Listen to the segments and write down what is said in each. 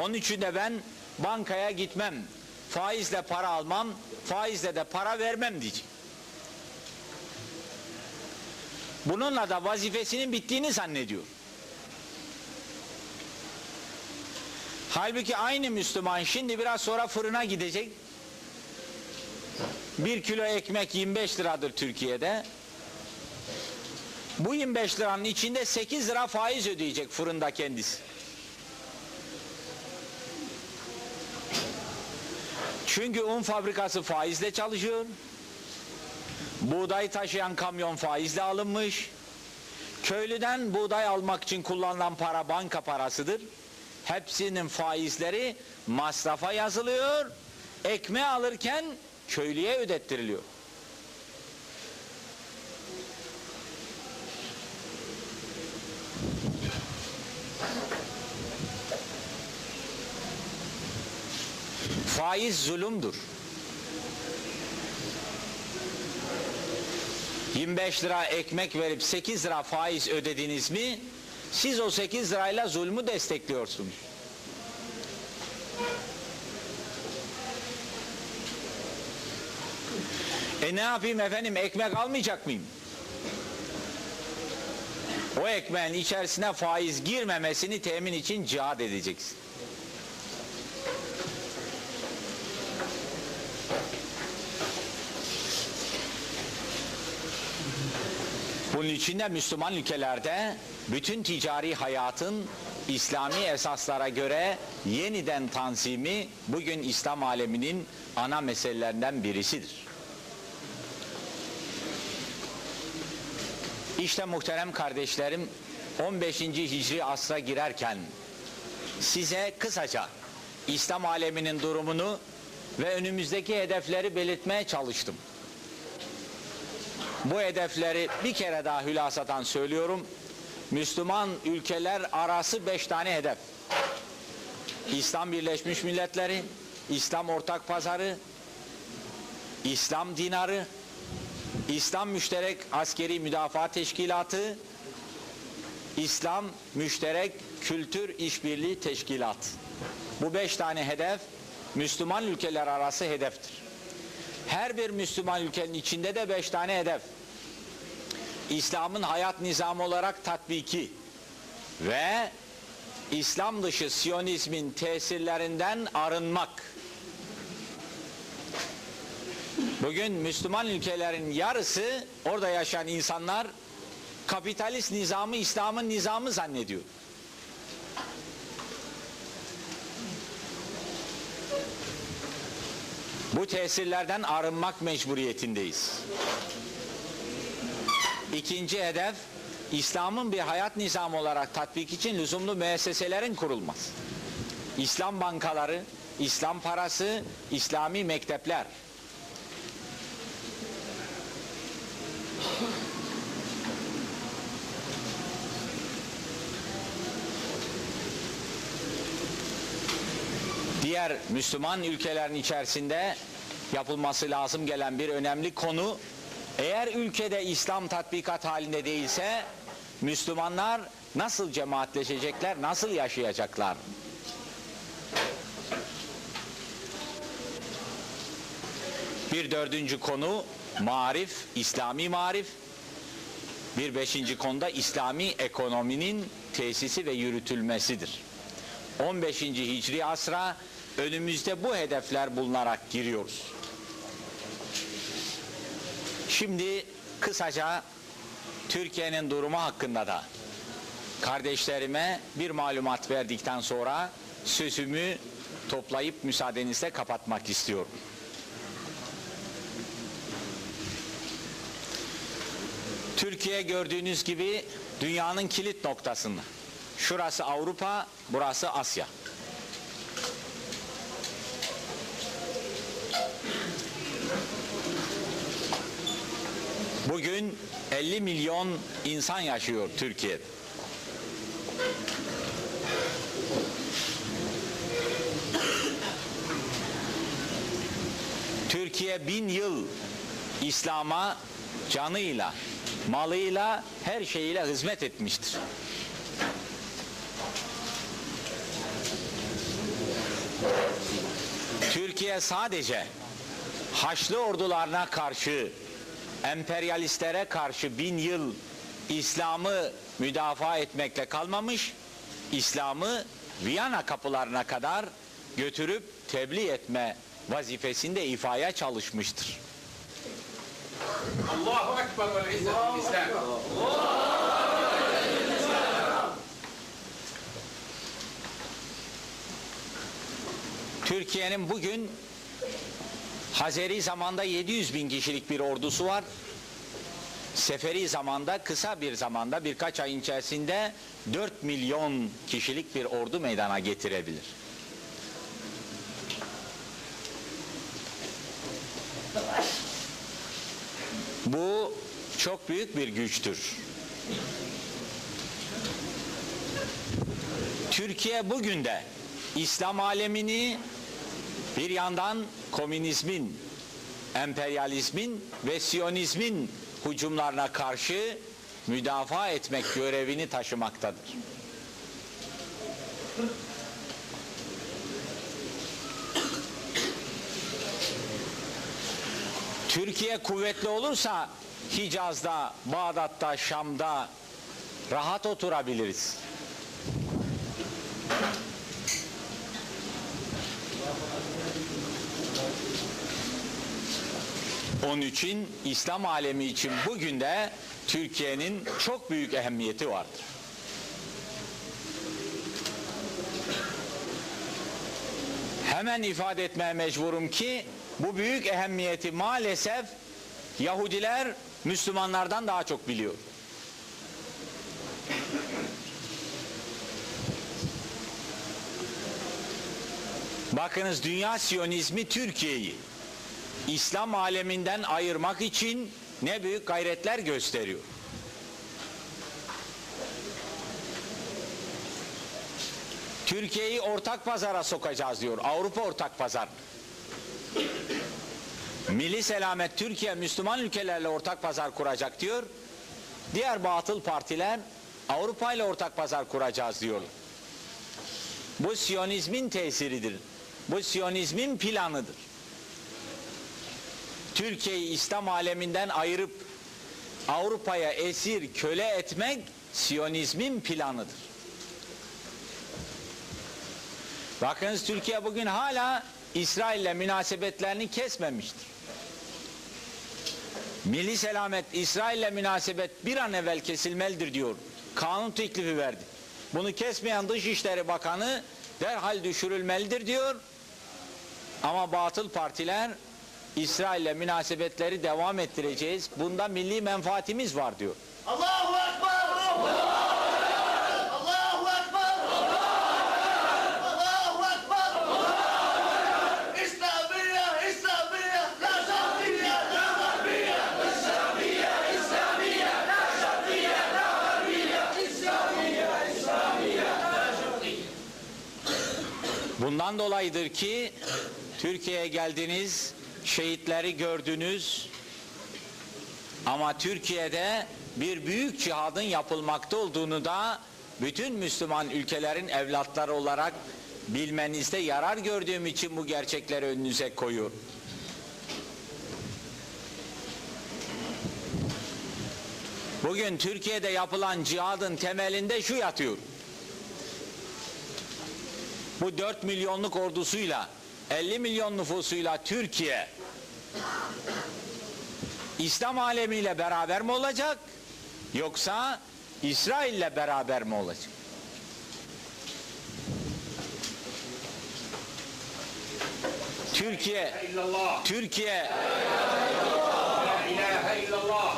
Onun için de ben bankaya gitmem. Faizle para almam, faizle de para vermem diyecek. Bununla da vazifesinin bittiğini zannediyor. Halbuki aynı Müslüman şimdi biraz sonra fırına gidecek. Bir kilo ekmek 25 liradır Türkiye'de. Bu 25 liranın içinde 8 lira faiz ödeyecek fırında kendisi. Çünkü un fabrikası faizle çalışıyor. Buğday taşıyan kamyon faizle alınmış. Köylüden buğday almak için kullanılan para banka parasıdır. Hepsinin faizleri masrafa yazılıyor. Ekmeği alırken köylüye ödettiriliyor. Faiz zulümdür. 25 lira ekmek verip 8 lira faiz ödediniz mi? Siz o 8 lirayla zulmü destekliyorsunuz. E ne yapayım efendim ekmek almayacak mıyım? O ekmeğin içerisine faiz girmemesini temin için cihad edeceksin. Bunun için de Müslüman ülkelerde bütün ticari hayatın İslami esaslara göre yeniden tanzimi bugün İslam aleminin ana meselelerinden birisidir. İşte muhterem kardeşlerim 15. Hicri asra girerken size kısaca İslam aleminin durumunu ve önümüzdeki hedefleri belirtmeye çalıştım. Bu hedefleri bir kere daha hülasatan söylüyorum. Müslüman ülkeler arası beş tane hedef. İslam Birleşmiş Milletleri, İslam Ortak Pazarı, İslam Dinarı, İslam Müşterek Askeri Müdafaa Teşkilatı, İslam Müşterek Kültür İşbirliği Teşkilatı. Bu beş tane hedef Müslüman ülkeler arası hedeftir. Her bir Müslüman ülkenin içinde de beş tane hedef. İslam'ın hayat nizamı olarak tatbiki ve İslam dışı Siyonizmin tesirlerinden arınmak. Bugün Müslüman ülkelerin yarısı orada yaşayan insanlar kapitalist nizamı İslam'ın nizamı zannediyor. Bu tesirlerden arınmak mecburiyetindeyiz. İkinci hedef İslam'ın bir hayat nizamı olarak tatbik için lüzumlu müesseselerin kurulması. İslam bankaları, İslam parası, İslami mektepler. Diğer Müslüman ülkelerin içerisinde yapılması lazım gelen bir önemli konu eğer ülkede İslam tatbikat halinde değilse Müslümanlar nasıl cemaatleşecekler, nasıl yaşayacaklar? Bir dördüncü konu marif, İslami marif. Bir beşinci konuda İslami ekonominin tesisi ve yürütülmesidir. 15. Hicri asra önümüzde bu hedefler bulunarak giriyoruz. Şimdi kısaca Türkiye'nin durumu hakkında da kardeşlerime bir malumat verdikten sonra sözümü toplayıp müsaadenizle kapatmak istiyorum. Türkiye gördüğünüz gibi dünyanın kilit noktasında. Şurası Avrupa, burası Asya. Bugün 50 milyon insan yaşıyor Türkiye'de. Türkiye bin yıl İslam'a canıyla, malıyla, her şeyiyle hizmet etmiştir. Türkiye sadece Haçlı ordularına karşı, emperyalistlere karşı bin yıl İslam'ı müdafaa etmekle kalmamış, İslam'ı Viyana kapılarına kadar götürüp tebliğ etme vazifesinde ifaya çalışmıştır. Allahu Ekber ve Türkiye'nin bugün Hazeri zamanda 700 bin kişilik bir ordusu var. Seferi zamanda kısa bir zamanda birkaç ayın içerisinde 4 milyon kişilik bir ordu meydana getirebilir. Bu çok büyük bir güçtür. Türkiye bugün de İslam alemini bir yandan komünizmin, emperyalizmin ve siyonizmin hücumlarına karşı müdafaa etmek görevini taşımaktadır. Türkiye kuvvetli olursa Hicaz'da, Bağdat'ta, Şam'da rahat oturabiliriz. Onun için İslam alemi için bugün de Türkiye'nin çok büyük ehemmiyeti vardır. Hemen ifade etmeye mecburum ki bu büyük ehemmiyeti maalesef Yahudiler Müslümanlardan daha çok biliyor. Bakınız dünya siyonizmi Türkiye'yi İslam aleminden ayırmak için ne büyük gayretler gösteriyor. Türkiye'yi ortak pazara sokacağız diyor. Avrupa ortak pazar. Milli Selamet Türkiye Müslüman ülkelerle ortak pazar kuracak diyor. Diğer batıl partiler Avrupa ile ortak pazar kuracağız diyorlar. Bu Siyonizmin tesiridir. Bu Siyonizmin planıdır. Türkiye'yi İslam aleminden ayırıp Avrupa'ya esir köle etmek Siyonizmin planıdır. Bakınız Türkiye bugün hala İsrail'le münasebetlerini kesmemiştir. Milli Selamet İsrail'le münasebet bir an evvel kesilmelidir diyor. Kanun teklifi verdi. Bunu kesmeyen Dışişleri Bakanı derhal düşürülmelidir diyor. Ama batıl partiler İsrail'le münasebetleri devam ettireceğiz. Bunda milli menfaatimiz var diyor. Allahu Ekber! Allahu Ekber! Allahu Ekber! İslamiyye, İslamiyye, la şartiyye, la garbiye. İslamiyye, İslamiyye, la şartiyye, la garbiye. İslamiyye, İslamiyye, la. Bundan dolayıdır ki Türkiye'ye geldiniz, şehitleri gördünüz ama Türkiye'de bir büyük cihadın yapılmakta olduğunu da bütün Müslüman ülkelerin evlatları olarak bilmenizde yarar gördüğüm için bu gerçekleri önünüze koyuyorum. Bugün Türkiye'de yapılan cihadın temelinde şu yatıyor. Bu 4 milyonluk ordusuyla 50 milyon nüfusuyla Türkiye İslam alemiyle beraber mi olacak? Yoksa İsrail'le beraber mi olacak? Türkiye Türkiye La ilahe illallah.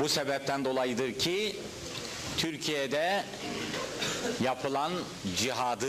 Bu sebepten dolayıdır ki Türkiye'de yapılan cihadı